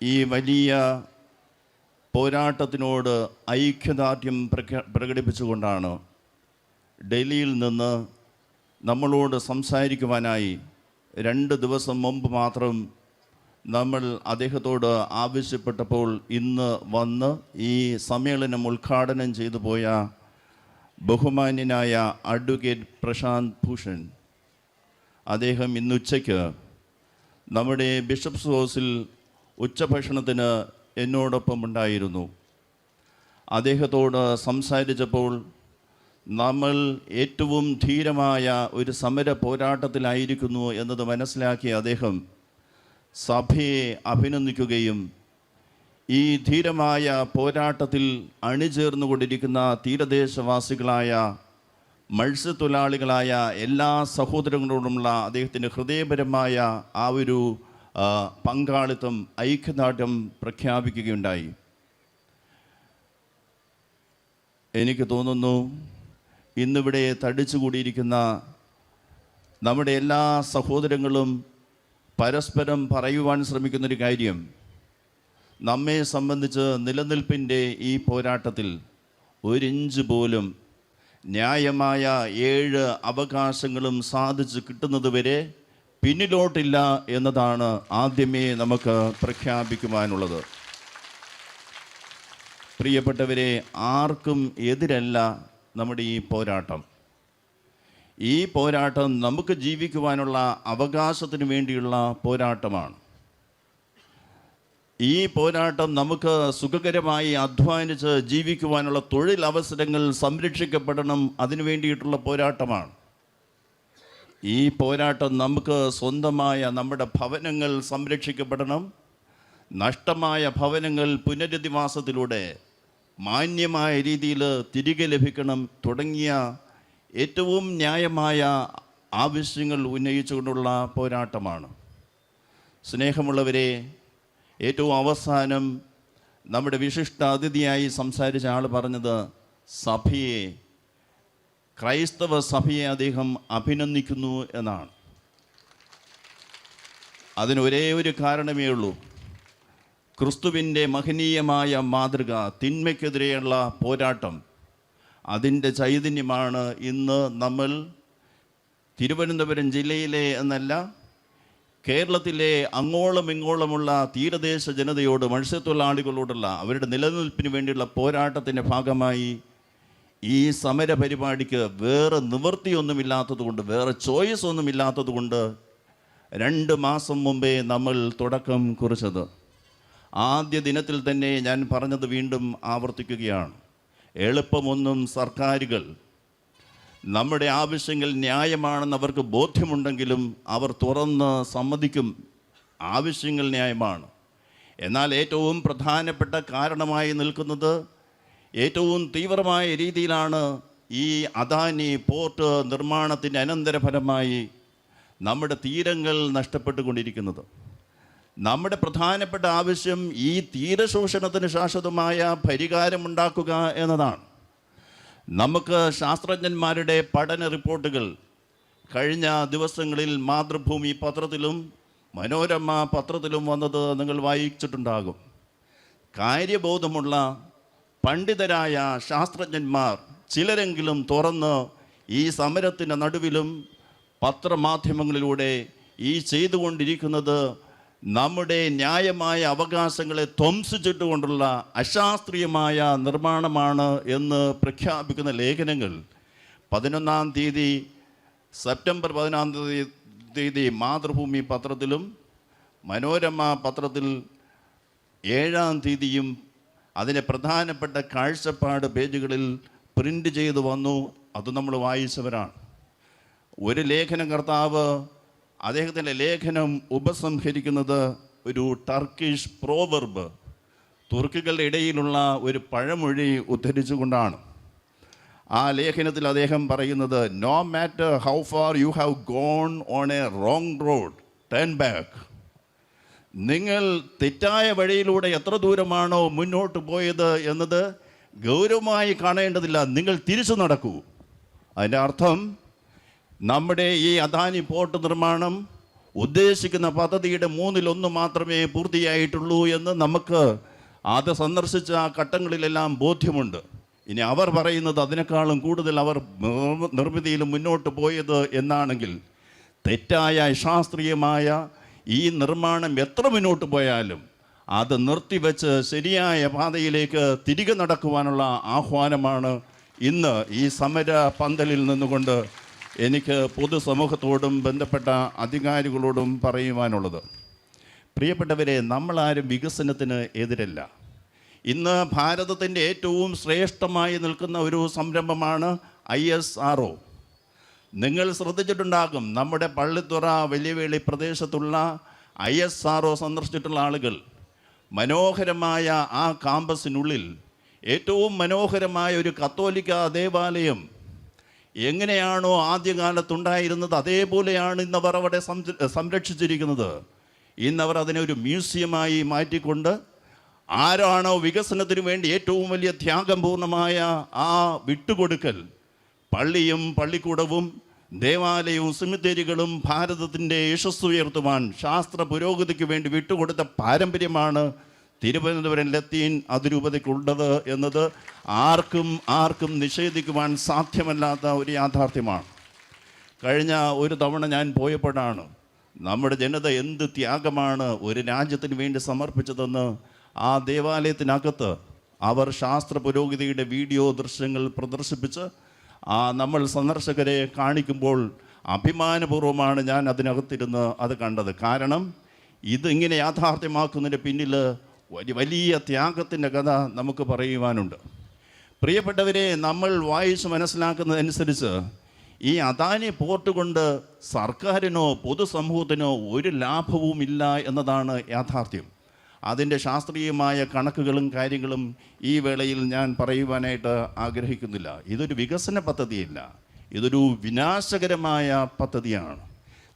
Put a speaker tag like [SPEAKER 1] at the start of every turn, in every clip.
[SPEAKER 1] ഈ വലിയ പോരാട്ടത്തിനോട് ഐക്യദാർഢ്യം പ്രകടിപ്പിച്ചുകൊണ്ടാണ് ഡൽഹിയിൽ നിന്ന് നമ്മളോട് സംസാരിക്കുവാനായി രണ്ട് ദിവസം മുമ്പ് മാത്രം നമ്മൾ അദ്ദേഹത്തോട് ആവശ്യപ്പെട്ടപ്പോൾ ഇന്ന് വന്ന് ഈ സമ്മേളനം ഉദ്ഘാടനം ചെയ്തു പോയ ബഹുമാന്യനായ അഡ്വക്കേറ്റ് പ്രശാന്ത് ഭൂഷൺ. അദ്ദേഹം ഇന്നുച്ചയ്ക്ക് നമ്മുടെ ബിഷപ്സ് ഹൗസിൽ ഉച്ചഭക്ഷണത്തിന് എന്നോടൊപ്പം ഉണ്ടായിരുന്നു അദ്ദേഹത്തോട് സംസാരിച്ചപ്പോൾ നമ്മൾ ഏറ്റവും ധീരമായ ഒരു സമര പോരാട്ടത്തിലായിരിക്കുന്നു എന്നത് മനസ്സിലാക്കിയ അദ്ദേഹം സഭയെ അഭിനന്ദിക്കുകയും ഈ ധീരമായ പോരാട്ടത്തിൽ അണിചേർന്നുകൊണ്ടിരിക്കുന്ന തീരദേശവാസികളായ മത്സ്യത്തൊഴിലാളികളായ എല്ലാ സഹോദരങ്ങളോടുമുള്ള അദ്ദേഹത്തിന്റെ ഹൃദയപരമായ ആ ഒരു പങ്കാളിത്തം ഐക്യദാർഢ്യം പ്രഖ്യാപിക്കുകയുണ്ടായി. എനിക്ക് തോന്നുന്നു ഇന്നിവിടെ തടിച്ചുകൂടിയിരിക്കുന്ന നമ്മുടെ എല്ലാ സഹോദരങ്ങളും പരസ്പരം പറയുവാൻ ശ്രമിക്കുന്നൊരു കാര്യം. നമ്മെ സംബന്ധിച്ച് നിലനിൽപ്പിന്റെ ഈ പോരാട്ടത്തിൽ ഒരിഞ്ച് പോലും ന്യായമായ ഏഴ് അവകാശങ്ങളും സാധിച്ചു കിട്ടുന്നതുവരെ പിന്നിലോട്ടില്ല എന്നതാണ് ആദ്യമേ നമുക്ക് പ്രഖ്യാപിക്കുവാനുള്ളത്. പ്രിയപ്പെട്ടവരെ ആർക്കും എതിരല്ല നമ്മുടെ ഈ പോരാട്ടം. ഈ പോരാട്ടം നമുക്ക് ജീവിക്കുവാനുള്ള അവകാശത്തിന് വേണ്ടിയുള്ള പോരാട്ടമാണ്. ഈ പോരാട്ടം നമുക്ക് സുഖകരമായി അധ്വാനിച്ച് ജീവിക്കുവാനുള്ള തൊഴിലവസരങ്ങൾ സംരക്ഷിക്കപ്പെടണം അതിനു വേണ്ടിയിട്ടുള്ള പോരാട്ടമാണ്. ഈ പോരാട്ടം നമുക്ക് സ്വന്തമായ നമ്മുടെ ഭവനങ്ങൾ സംരക്ഷിക്കപ്പെടണം. നഷ്ടമായ ഭവനങ്ങൾ പുനരധിവാസത്തിലൂടെ മാന്യമായ രീതിയിൽ തിരികെ ലഭിക്കണം. തുടങ്ങിയ ഏറ്റവും ന്യായമായ ആവശ്യങ്ങൾ ഉന്നയിച്ചുകൊണ്ടുള്ള പോരാട്ടമാണ്. സ്നേഹമുള്ളവരെ ഏറ്റവും അവസാനം നമ്മുടെ വിശിഷ്ട അതിഥിയായി സംസാരിച്ച ആൾ പറഞ്ഞത് സഭയെ ക്രൈസ്തവ സഭയെ അദ്ദേഹം അഭിനന്ദിക്കുന്നു എന്നാണ്. അതിനൊരേ ഒരേ കാരണമേ ഉള്ളൂ. ക്രിസ്തുവിന്റെ മഹനീയമായ മാതൃക തിന്മയ്ക്കെതിരെയുള്ള പോരാട്ടം. അതിന്റെ ചൈതന്യമാണ് ഇന്ന് നമ്മൾ തിരുവനന്തപുരം ജില്ലയിലെ എന്നല്ല കേരളത്തിലെ അങ്ങോളം ഇങ്ങോളമുള്ള തീരദേശ ജനതയോട് മത്സ്യത്തൊഴിലാളികളോടുള്ള അവരുടെ നിലനിൽപ്പിന് വേണ്ടിയുള്ള പോരാട്ടത്തിന്റെ ഭാഗമായി ഈ സമര പരിപാടിക്ക് വേറെ നിവൃത്തിയൊന്നുമില്ലാത്തത് കൊണ്ട് വേറെ ചോയ്സ് ഒന്നുമില്ലാത്തത് കൊണ്ട് രണ്ട് മാസം മുമ്പേ നമ്മൾ തുടക്കം കുറിച്ചത്. ആദ്യ ദിനത്തിൽ തന്നെ ഞാൻ പറഞ്ഞത് വീണ്ടും ആവർത്തിക്കുകയാണ്. എളുപ്പമൊന്നും സർക്കാരുകൾ നമ്മുടെ ആവശ്യങ്ങൾ ന്യായമാണെന്ന് അവർക്ക് ബോധ്യമുണ്ടെങ്കിലും അവർ തുറന്ന് സമ്മതിക്കും. ആവശ്യങ്ങൾ ന്യായമാണ്. എന്നാൽ ഏറ്റവും പ്രധാനപ്പെട്ട കാരണമായി നിൽക്കുന്നത് ഏറ്റവും തീവ്രമായ രീതിയിലാണ് ഈ അദാനി പോർട്ട് നിർമ്മാണത്തിന്റെ അനന്തരഫലമായി നമ്മുടെ തീരങ്ങൾ നഷ്ടപ്പെട്ടുകൊണ്ടിരിക്കുന്നത്. നമ്മുടെ പ്രധാനപ്പെട്ട ആവശ്യം ഈ തീരശോഷണത്തിന് ശാശ്വതമായ പരിഹാരമുണ്ടാക്കുക എന്നതാണ്. നമുക്ക് ശാസ്ത്രജ്ഞന്മാരുടെ പഠന റിപ്പോർട്ടുകൾ കഴിഞ്ഞ ദിവസങ്ങളിൽ മാതൃഭൂമി പത്രത്തിലും മനോരമ പത്രത്തിലും വന്നത് നിങ്ങൾ വായിച്ചിട്ടുണ്ടാകും. കാര്യബോധമുള്ള പണ്ഡിതരായ ശാസ്ത്രജ്ഞന്മാർ ചിലരെങ്കിലും തുറന്ന് ഈ സമരത്തിന്റെ നടുവിലും പത്രമാധ്യമങ്ങളിലൂടെ ഈ ചെയ്തുകൊണ്ടിരിക്കുന്നത് നമ്മുടെ ന്യായമായ അവകാശങ്ങളെ ധ്വംസിച്ചിട്ടുകൊണ്ടുള്ള അശാസ്ത്രീയമായ നിർമ്മാണമാണ് എന്ന് പ്രഖ്യാപിക്കുന്ന ലേഖനങ്ങൾ. പതിനൊന്നാം തീയതി സെപ്റ്റംബർ പതിനാം തീയതി മാതൃഭൂമി പത്രത്തിലും മനോരമ പത്രത്തിൽ ഏഴാം തീയതിയും അതിന്റെ പ്രധാനപ്പെട്ട കാഴ്ചപ്പാട് പേജുകളിൽ പ്രിന്റ് ചെയ്ത് വന്നു. അത് നമ്മൾ വായിച്ചവരാണ്. ഒരു ലേഖന കർത്താവ് അദ്ദേഹത്തിന്റെ ലേഖനം ഉപസംഹരിക്കുന്നത് ഒരു ടർക്കിഷ് പ്രോവർബ് തുർക്കികളുടെ ഇടയിലുള്ള ഒരു പഴമൊഴി ഉദ്ധരിച്ചുകൊണ്ടാണ്. ആ ലേഖനത്തിൽ അദ്ദേഹം പറയുന്നത് no matter how far you have gone on a wrong road turn back നിങ്ങൾ തെറ്റായ വഴിയിലൂടെ എത്ര ദൂരമാണോ മുന്നോട്ട് പോയത് എന്നത് ഗൗരവമായി കാണേണ്ടതില്ല. നിങ്ങൾ തിരിച്ചു നടക്കൂ. അതിന്റെ അർത്ഥം നമ്മുടെ ഈ അദാനി പോർട്ട് നിർമ്മാണം ഉദ്ദേശിക്കുന്ന പദ്ധതിയുടെ മൂന്നിലൊന്ന് മാത്രമേ പൂർത്തിയായിട്ടുള്ളൂ എന്ന് നമുക്ക് അത് സന്ദർശിച്ച ആ ഘട്ടങ്ങളിലെല്ലാം ബോധ്യമുണ്ട്. ഇനി അവർ പറയുന്നത് അതിനേക്കാളും കൂടുതൽ അവർ നിർമ്മ- നിർമ്മിതിയിൽ മുന്നോട്ട് പോയത് എന്നാണെങ്കിൽ തെറ്റായ അശാസ്ത്രീയമായ ഈ നിർമ്മാണം എത്ര മുന്നോട്ട് പോയാലും അത് നിർത്തിവെച്ച് ശരിയായ പാതയിലേക്ക് തിരികെ നടക്കുവാനുള്ള ആഹ്വാനമാണ് ഇന്ന് ഈ സമര പന്തലിൽ നിന്നുകൊണ്ട് എനിക്ക് പൊതുസമൂഹത്തോടും ബന്ധപ്പെട്ട അധികാരികളോടും പറയുവാനുള്ളത്. പ്രിയപ്പെട്ടവരെ നമ്മളാരും വികസനത്തിന് എതിരല്ല. ഇന്ന് ഭാരതത്തിന്റെ ഏറ്റവും ശ്രേഷ്ഠമായി നിൽക്കുന്ന ഒരു സംരംഭമാണ് ഐ എസ് ആർ നിങ്ങൾ ശ്രദ്ധിച്ചിട്ടുണ്ടാകും. നമ്മുടെ പള്ളിത്തുറ വലിയവേളി പ്രദേശത്തുള്ള ഐ എസ് ആർ ഒ സന്ദർശിച്ചിട്ടുള്ള ആളുകൾ മനോഹരമായ ആ കാമ്പസിനുള്ളിൽ ഏറ്റവും മനോഹരമായ ഒരു കത്തോലിക്ക ദേവാലയം എങ്ങനെയാണോ ആദ്യകാലത്തുണ്ടായിരുന്നത് അതേപോലെയാണ് ഇന്നവർ അവിടെ സംരക്ഷിച്ചിരിക്കുന്നത്. ഇന്നവർ അതിനെ ഒരു മ്യൂസിയമായി മാറ്റിക്കൊണ്ട് ആരാണോ വികസനത്തിന് വേണ്ടി ഏറ്റവും വലിയ ത്യാഗം പൂർണമായ ആ വിട്ടുകൊടുക്കൽ പള്ളിയും പള്ളിക്കൂടവും ദേവാലയവും സിമിത്തേരികളും ഭാരതത്തിന്റെ യശസ് ഉയർത്തുവാൻ ശാസ്ത്ര പുരോഗതിക്ക് വേണ്ടി വിട്ടുകൊടുത്ത പാരമ്പര്യമാണ് തിരുവനന്തപുരം ലത്തീൻ അതിരൂപതയ്ക്കുള്ളത് എന്നത് ആർക്കും ആർക്കും നിഷേധിക്കുവാൻ സാധ്യമല്ലാത്ത ഒരു യാഥാർത്ഥ്യമാണ്. കഴിഞ്ഞ ഒരു തവണ ഞാൻ പോയപ്പോഴാണ് നമ്മുടെ ജനത എന്ത് ത്യാഗമാണ് ഒരു രാജ്യത്തിന് വേണ്ടി സമർപ്പിച്ചതെന്ന് ആ ദേവാലയത്തിനകത്ത് അവർ ശാസ്ത്ര പുരോഗതിയുടെ വീഡിയോ ദൃശ്യങ്ങൾ പ്രദർശിപ്പിച്ച് ആ നമ്മൾ സന്ദർശകരെ കാണിക്കുമ്പോൾ അഭിമാനപൂർവമാണ് ഞാൻ അതിനകത്തിരുന്ന് അത് കണ്ടത്. കാരണം ഇതിങ്ങനെ യാഥാർത്ഥ്യമാക്കുന്നതിന്റെ പിന്നിൽ വലിയ വലിയ ത്യാഗത്തിന്റെ കഥ നമുക്ക് പറയുവാനുണ്ട്. പ്രിയപ്പെട്ടവരെ നമ്മൾ വായിച്ച് മനസ്സിലാക്കുന്നതനുസരിച്ച് ഈ അദാനി പോർട്ട് കൊണ്ട് സർക്കാരിനോ പൊതുസമൂഹത്തിനോ ഒരു ലാഭവുമില്ല എന്നതാണ് യാഥാർത്ഥ്യം. അതിന്റെ ശാസ്ത്രീയമായ കണക്കുകളും കാര്യങ്ങളും ഈ വേളയിൽ ഞാൻ പറയുവാനായിട്ട് ആഗ്രഹിക്കുന്നില്ല. ഇതൊരു വികസന പദ്ധതിയല്ല. ഇതൊരു വിനാശകരമായ പദ്ധതിയാണ്.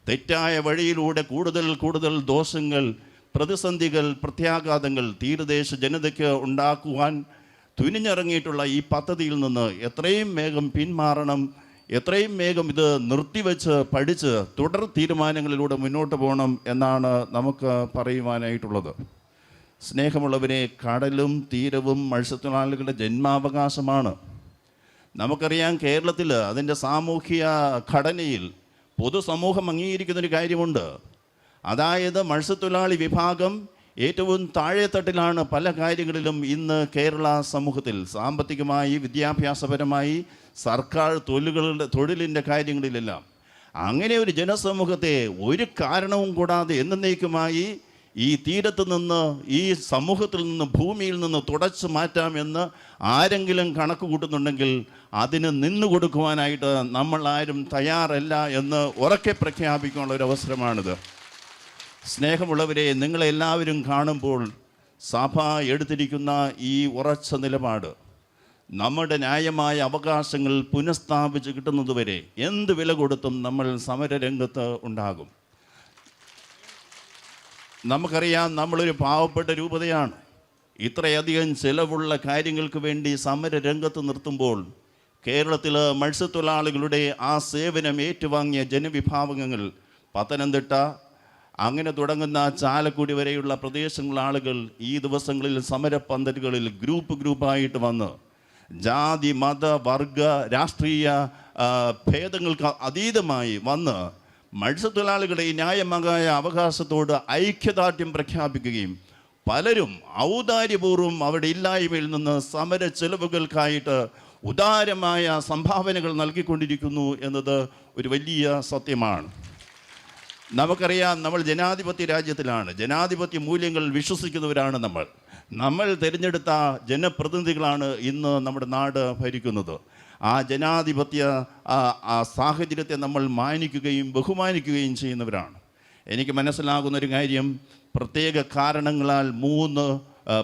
[SPEAKER 1] തെറ്റായ വഴിയിലൂടെ കൂടുതൽ കൂടുതൽ ദോഷങ്ങൾ പ്രതിസന്ധികൾ പ്രത്യാഘാതങ്ങൾ തീരദേശ ജനതയ്ക്ക് ഉണ്ടാക്കുവാൻ തുനിഞ്ഞിറങ്ങിയിട്ടുള്ള ഈ പദ്ധതിയിൽ നിന്ന് എത്രയും വേഗം പിന്മാറണം. എത്രയും വേഗം ഇത് നിർത്തിവെച്ച് പഠിച്ച് തുടർ തീരുമാനങ്ങളിലൂടെ മുന്നോട്ട് പോകണം എന്നാണ് നമുക്ക് പറയുവാനായിട്ടുള്ളത്. സ്നേഹമുള്ളവരെ കടലും തീരവും മത്സ്യത്തൊഴിലാളികളുടെ ജന്മാവകാശമാണ്. നമുക്കറിയാം കേരളത്തിൽ അതിന്റെ സാമൂഹിക ഘടനയിൽ പൊതുസമൂഹം അംഗീകരിക്കുന്നൊരു കാര്യമുണ്ട്. അതായത് മത്സ്യത്തൊഴിലാളി വിഭാഗം ഏറ്റവും താഴെത്തട്ടിലാണ് പല കാര്യങ്ങളിലും ഇന്ന് കേരള സമൂഹത്തിൽ സാമ്പത്തികമായി വിദ്യാഭ്യാസപരമായി സർക്കാർ തൊഴിലുകളുടെ തൊഴിലിന്റെ കാര്യങ്ങളിലെല്ലാം. അങ്ങനെ ഒരു ജനസമൂഹത്തെ ഒരു കാരണവും കൂടാതെ എന്നേക്കുമായി ഈ തീരത്ത് നിന്ന് ഈ സമൂഹത്തിൽ നിന്ന് ഭൂമിയിൽ നിന്ന് തുടച്ചു മാറ്റാമെന്ന് ആരെങ്കിലും കണക്ക് കൂട്ടുന്നുണ്ടെങ്കിൽ അതിന് നിന്നു കൊടുക്കുവാനായിട്ട് നമ്മൾ ആരും തയ്യാറല്ല എന്ന് ഉറക്കെ പ്രഖ്യാപിക്കാനുള്ള ഒരു അവസരമാണിത്. സ്നേഹമുള്ളവരെ നിങ്ങളെല്ലാവരും കാണുമ്പോൾ സഭ എടുത്തിരിക്കുന്ന ഈ ഉറച്ച നിലപാട് നമ്മുടെ ന്യായമായ അവകാശങ്ങൾ പുനഃസ്ഥാപിച്ച് കിട്ടുന്നതുവരെ എന്ത് വില കൊടുത്തും നമ്മൾ സമരരംഗത്ത് ഉണ്ടാകും. നമുക്കറിയാം നമ്മളൊരു പാവപ്പെട്ട രൂപതയാണ്. ഇത്രയധികം ചിലവുള്ള കാര്യങ്ങൾക്ക് വേണ്ടി സമര രംഗത്ത് നിർത്തുമ്പോൾ കേരളത്തിൽ മത്സ്യത്തൊഴിലാളികളുടെ ആ സേവനം ഏറ്റുവാങ്ങിയ ജനവിഭാഗങ്ങൾ പത്തനംതിട്ട അങ്ങനെ തുടങ്ങുന്ന ചാലക്കുടി വരെയുള്ള പ്രദേശങ്ങളിലെ ആളുകൾ ഈ ദിവസങ്ങളിൽ സമരപ്പന്തലുകളിൽ ഗ്രൂപ്പ് ഗ്രൂപ്പായിട്ട് വന്ന് ജാതി മത വർഗ രാഷ്ട്രീയ ഭേദങ്ങൾക്ക് അതീതമായി വന്ന് മത്സ്യത്തൊഴിലാളികളുടെ ഈ ന്യായമായ അവകാശത്തോട് ഐക്യദാർഢ്യം പ്രഖ്യാപിക്കുകയും പലരും ഔദാര്യപൂർവം അവിടെ ഇല്ലായ്മയിൽ നിന്ന് സമര ചെലവുകൾക്കായിട്ട് ഉദാരമായ സംഭാവനകൾ നൽകിക്കൊണ്ടിരിക്കുന്നു എന്നത് ഒരു വലിയ സത്യമാണ്. നമുക്കറിയാം നമ്മൾ ജനാധിപത്യ രാജ്യത്തിലാണ്. ജനാധിപത്യ മൂല്യങ്ങൾ വിശ്വസിക്കുന്നവരാണ് നമ്മൾ. നമ്മൾ തിരഞ്ഞെടുത്ത ജനപ്രതിനിധികളാണ് ഇന്ന് നമ്മുടെ നാട് ഭരിക്കുന്നത്. ആ ജനാധിപത്യ സാഹചര്യത്തെ നമ്മൾ മാനിക്കുകയും ബഹുമാനിക്കുകയും ചെയ്യുന്നവരാണ്. എനിക്ക് മനസ്സിലാകുന്ന ഒരു കാര്യം പ്രത്യേക കാരണങ്ങളാൽ മൂന്ന്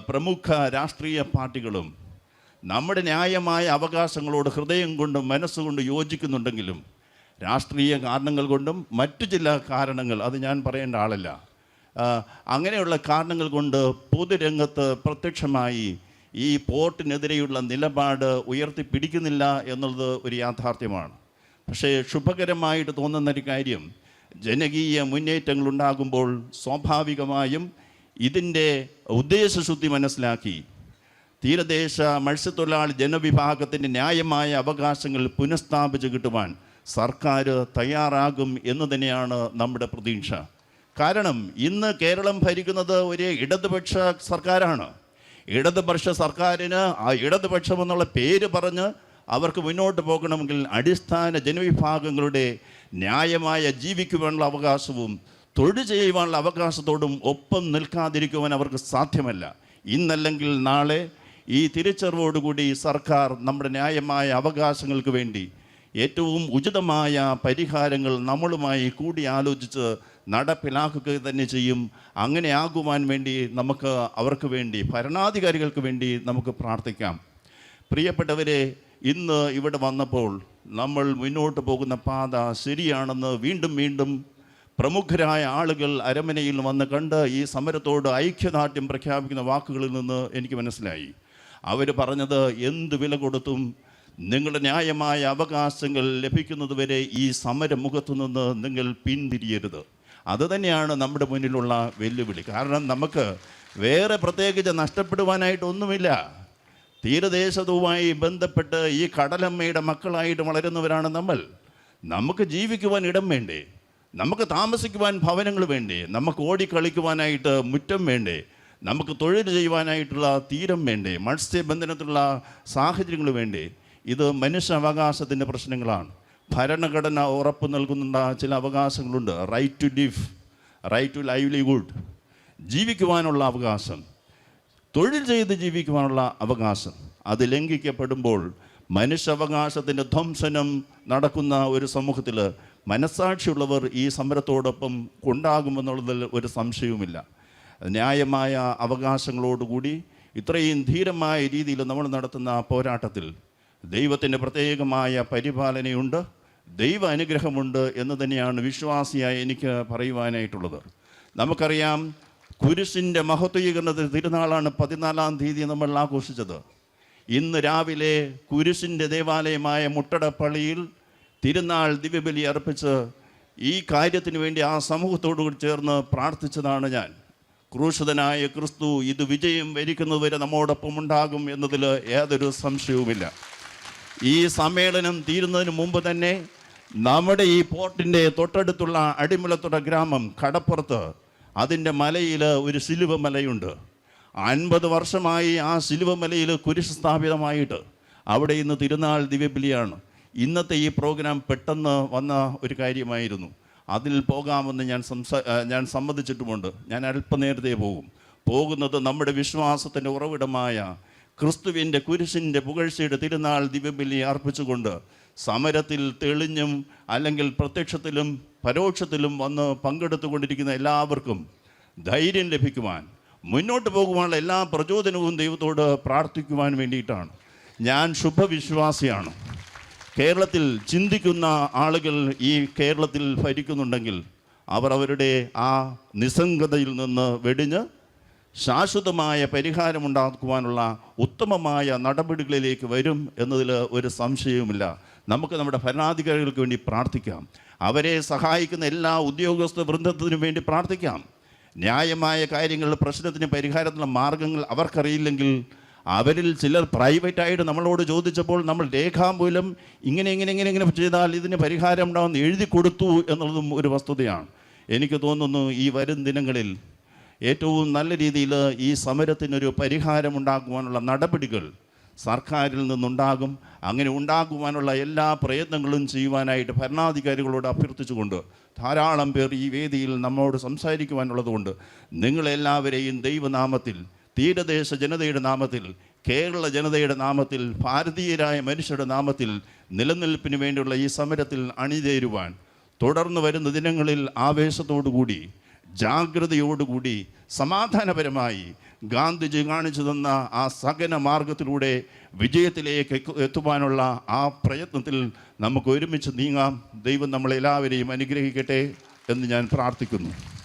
[SPEAKER 1] പ്രമുഖ രാഷ്ട്രീയ പാർട്ടികളും നമ്മുടെ ന്യായമായ അവകാശങ്ങളോട് ഹൃദയം കൊണ്ടും മനസ്സുകൊണ്ട് യോജിക്കുന്നുണ്ടെങ്കിലും രാഷ്ട്രീയ കാരണങ്ങൾ കൊണ്ടും മറ്റു ചില കാരണങ്ങൾ അത് ഞാൻ പറയേണ്ട ആളല്ല. അങ്ങനെയുള്ള കാരണങ്ങൾ കൊണ്ട് പൊതുരംഗത്ത് പ്രത്യക്ഷമായി ഈ പോർട്ടിനെതിരെയുള്ള നിലപാട് ഉയർത്തിപ്പിടിക്കുന്നില്ല എന്നുള്ളത് ഒരു യാഥാർത്ഥ്യമാണ്. പക്ഷേ ശുഭകരമായിട്ട് തോന്നുന്ന ഒരു കാര്യം ജനകീയ മുന്നേറ്റങ്ങൾ ഉണ്ടാകുമ്പോൾ സ്വാഭാവികമായും ഇതിന്റെ ഉദ്ദേശശുദ്ധി മനസ്സിലാക്കി തീരദേശ മത്സ്യത്തൊഴിലാളി ജനവിഭാഗത്തിന്റെ ന്യായമായ അവകാശങ്ങൾ പുനഃസ്ഥാപിച്ച് കിട്ടുവാൻ സർക്കാർ തയ്യാറാകും എന്ന് തന്നെയാണ് നമ്മുടെ പ്രതീക്ഷ. കാരണം ഇന്ന് കേരളം ഭരിക്കുന്നത് ഒരു ഇടതുപക്ഷ സർക്കാരാണ്. ഇടതുപക്ഷ സർക്കാരിന് ആ ഇടതുപക്ഷം എന്നുള്ള പേര് പറഞ്ഞ് അവർക്ക് മുന്നോട്ട് പോകണമെങ്കിൽ അടിസ്ഥാന ജനവിഭാഗങ്ങളുടെ ന്യായമായ ജീവിക്കുവാനുള്ള അവകാശവും തൊഴിൽ ചെയ്യുവാനുള്ള അവകാശത്തോടും ഒപ്പം നിൽക്കാതിരിക്കുവാൻ അവർക്ക് സാധ്യമല്ല. ഇന്നല്ലെങ്കിൽ നാളെ ഈ തിരിച്ചറിവോടുകൂടി സർക്കാർ നമ്മുടെ ന്യായമായ അവകാശങ്ങൾക്ക് വേണ്ടി ഏറ്റവും ഉചിതമായ പരിഹാരങ്ങൾ നമ്മളുമായി കൂടി ആലോചിച്ച് നടപ്പിലാക്കുക തന്നെ ചെയ്യും. അങ്ങനെ ആകുവാൻ വേണ്ടി നമുക്ക് അവർക്ക് വേണ്ടി ഭരണാധികാരികൾക്ക് വേണ്ടി നമുക്ക് പ്രാർത്ഥിക്കാം. പ്രിയപ്പെട്ടവരെ ഇന്ന് ഇവിടെ വന്നപ്പോൾ നമ്മൾ മുന്നോട്ട് പോകുന്ന പാത ശരിയാണെന്ന് വീണ്ടും വീണ്ടും പ്രമുഖരായ ആളുകൾ അരമനയിൽ വന്ന് കണ്ട് ഈ സമരത്തോട് ഐക്യദാർഢ്യം പ്രഖ്യാപിക്കുന്ന വാക്കുകളിൽ നിന്ന് എനിക്ക് മനസ്സിലായി. അവർ പറഞ്ഞത് എന്ത് വില കൊടുത്തും നിങ്ങളുടെ ന്യായമായ അവകാശങ്ങൾ ലഭിക്കുന്നതുവരെ ഈ സമരമുഖത്തു നിന്ന് നിങ്ങൾ പിന്തിരിയരുത്. അത് തന്നെയാണ് നമ്മുടെ മുന്നിലുള്ള വെല്ലുവിളി. കാരണം നമുക്ക് വേറെ പ്രത്യേകിച്ച് നഷ്ടപ്പെടുവാനായിട്ടൊന്നുമില്ല. തീരദേശവുമായി ബന്ധപ്പെട്ട് ഈ കടലമ്മയുടെ മക്കളായിട്ട് വളരുന്നവരാണ് നമ്മൾ. നമുക്ക് ജീവിക്കുവാൻ ഇടം വേണ്ടേ? നമുക്ക് താമസിക്കുവാൻ ഭവനങ്ങൾ വേണ്ടേ? നമുക്ക് ഓടിക്കളിക്കുവാനായിട്ട് മുറ്റം വേണ്ടേ? നമുക്ക് തൊഴിൽ ചെയ്യുവാനായിട്ടുള്ള തീരം വേണ്ടേ? മത്സ്യബന്ധനത്തിലുള്ള സാഹചര്യങ്ങൾ വേണ്ടേ? ഇത് മനുഷ്യ മനുഷ്യാവകാശത്തിന്റെ പ്രശ്നങ്ങളാണ്. ഭരണഘടന ഉറപ്പ് നൽകുന്ന ചില അവകാശങ്ങളുണ്ട്. Right to live right to livelihood ജീവിക്കുവാനുള്ള അവകാശം തൊഴിൽ ചെയ്ത് ജീവിക്കുവാനുള്ള അവകാശം. അത് ലംഘിക്കപ്പെടുമ്പോൾ മനുഷ്യാവകാശത്തിന്റെ ധ്വംസനം നടക്കുന്ന ഒരു സമൂഹത്തിൽ മനസാക്ഷിയുള്ളവർ ഈ സമരത്തോടൊപ്പം ഉണ്ടാകുമെന്നുള്ളതിൽ ഒരു സംശയവുമില്ല. ന്യായമായ അവകാശങ്ങളോടുകൂടി ഇത്രയും ധീരമായ രീതിയിൽ നമ്മൾ നടത്തുന്ന പോരാട്ടത്തിൽ ദൈവത്തിന്റെ പ്രത്യേകമായ പരിപാലനയുണ്ട്. ദൈവ അനുഗ്രഹമുണ്ട് എന്ന് തന്നെയാണ് വിശ്വാസിയായി എനിക്ക് പറയുവാനായിട്ടുള്ളത്. നമുക്കറിയാം കുരിശിന്റെ മഹത്വീകരണത്തിന് തിരുനാളാണ് പതിനാലാം തീയതി നമ്മൾ ആഘോഷിച്ചത്. ഇന്ന് രാവിലെ കുരിശിന്റെ ദേവാലയമായ മുട്ടടപ്പള്ളിയിൽ തിരുനാൾ ദിവ്യബലി അർപ്പിച്ച് ഈ കാര്യത്തിന് വേണ്ടി ആ സമൂഹത്തോടു ചേർന്ന് പ്രാർത്ഥിച്ചതാണ് ഞാൻ. ക്രൂശിതനായ ക്രിസ്തു ഇത് വിജയം വരിക്കുന്നതുവരെ നമ്മോടൊപ്പം ഉണ്ടാകും എന്നതിൽ യാതൊരു സംശയവുമില്ല. ഈ സമ്മേളനം തീരുന്നതിന് മുമ്പ് തന്നെ നമ്മുടെ ഈ പോർട്ടിന്റെ തൊട്ടടുത്തുള്ള അടിമലത്തുട ഗ്രാമം കടപ്പുറത്ത് അതിന്റെ മലയിൽ ഒരു സിലുവ മലയുണ്ട്. അൻപത് വർഷമായി ആ സിലുവ മലയിൽ കുരിശ് സ്ഥാപിതമായിട്ട് അവിടെ ഇന്ന് തിരുനാൾ ദിവ്യബലിയാണ്. ഇന്നത്തെ ഈ പ്രോഗ്രാം പെട്ടെന്ന് വന്ന ഒരു കാര്യമായിരുന്നു. അതിൽ പോകാമെന്ന് ഞാൻ സംസാ ഞാൻ സമ്മതിച്ചിട്ടുമുണ്ട്. ഞാൻ അല്പനേരത്തെ പോകും. പോകുന്നത് നമ്മുടെ വിശ്വാസത്തിന്റെ ഉറവിടമായ ക്രിസ്തുവിന്റെ കുരിശിന്റെ പുകഴ്ചയുടെ തിരുനാൾ ദിവ്യബലി അർപ്പിച്ചുകൊണ്ട് സമരത്തിൽ തെളിഞ്ഞും അല്ലെങ്കിൽ പ്രത്യക്ഷത്തിലും പരോക്ഷത്തിലും വന്ന് പങ്കെടുത്തുകൊണ്ടിരിക്കുന്ന എല്ലാവർക്കും ധൈര്യം ലഭിക്കുവാൻ മുന്നോട്ട് പോകുവാനുള്ള എല്ലാ പ്രചോദനവും ദൈവത്തോട് പ്രാർത്ഥിക്കുവാൻ വേണ്ടിയിട്ടാണ്. ഞാൻ ശുഭവിശ്വാസിയാണ്. കേരളത്തിൽ ചിന്തിക്കുന്ന ആളുകൾ ഈ കേരളത്തിൽ ഭരിക്കുന്നുണ്ടെങ്കിൽ അവർ അവരുടെ ആ നിസ്സംഗതയിൽ നിന്ന് വെടിഞ്ഞ് ശാശ്വതമായ പരിഹാരമുണ്ടാക്കുവാനുള്ള ഉത്തമമായ നടപടികളിലേക്ക് വരും എന്നതിൽ ഒരു സംശയവുമില്ല. നമുക്ക് നമ്മുടെ ഭരണാധികാരികൾക്ക് വേണ്ടി പ്രാർത്ഥിക്കാം. അവരെ സഹായിക്കുന്ന എല്ലാ ഉദ്യോഗസ്ഥ വൃന്ദത്തിനും വേണ്ടി പ്രാർത്ഥിക്കാം. ന്യായമായ കാര്യങ്ങൾ പ്രശ്നത്തിന് പരിഹാരത്തിനുള്ള മാർഗങ്ങൾ അവർക്കറിയില്ലെങ്കിൽ അവരിൽ ചിലർ പ്രൈവറ്റായിട്ട് നമ്മളോട് ചോദിച്ചപ്പോൾ നമ്മൾ രേഖാമൂലം ഇങ്ങനെ ഇങ്ങനെ ഇങ്ങനെ ഇങ്ങനെ ചെയ്താൽ ഇതിന് പരിഹാരം ഉണ്ടാകുമെന്ന് എഴുതി കൊടുത്തു എന്നുള്ളതും ഒരു വസ്തുതയാണ്. എനിക്ക് തോന്നുന്നു ഈ വരും ദിനങ്ങളിൽ ഏറ്റവും നല്ല രീതിയിൽ ഈ സമരത്തിനൊരു പരിഹാരം ഉണ്ടാക്കുവാനുള്ള നടപടികൾ സർക്കാരിൽ നിന്നുണ്ടാകും. അങ്ങനെ ഉണ്ടാകുവാനുള്ള എല്ലാ പ്രയത്നങ്ങളും ചെയ്യുവാനായിട്ട് ഭരണാധികാരികളോട് അഭ്യർത്ഥിച്ചുകൊണ്ട് ധാരാളം പേർ ഈ വേദിയിൽ നമ്മോട് സംസാരിക്കുവാനുള്ളതുകൊണ്ട് നിങ്ങളെല്ലാവരെയും ദൈവനാമത്തിൽ തീരദേശ ജനതയുടെ നാമത്തിൽ കേരള ജനതയുടെ നാമത്തിൽ ഭാരതീയരായ മനുഷ്യരുടെ നാമത്തിൽ നിലനിൽപ്പിന് വേണ്ടിയുള്ള ഈ സമരത്തിൽ അണിചേരുവാൻ തുടർന്ന് വരുന്ന ദിനങ്ങളിൽ ആവേശത്തോടുകൂടി ജാഗ്രതയോടുകൂടി സമാധാനപരമായി ഗാന്ധിജി കാണിച്ചു തന്ന ആ സകന മാർഗത്തിലൂടെ വിജയത്തിലേക്ക് എത്തുവാനുള്ള ആ പ്രയത്നത്തിൽ നമുക്ക് ഒരുമിച്ച് നീങ്ങാം. ദൈവം നമ്മളെല്ലാവരെയും അനുഗ്രഹിക്കട്ടെ എന്ന് ഞാൻ പ്രാർത്ഥിക്കുന്നു.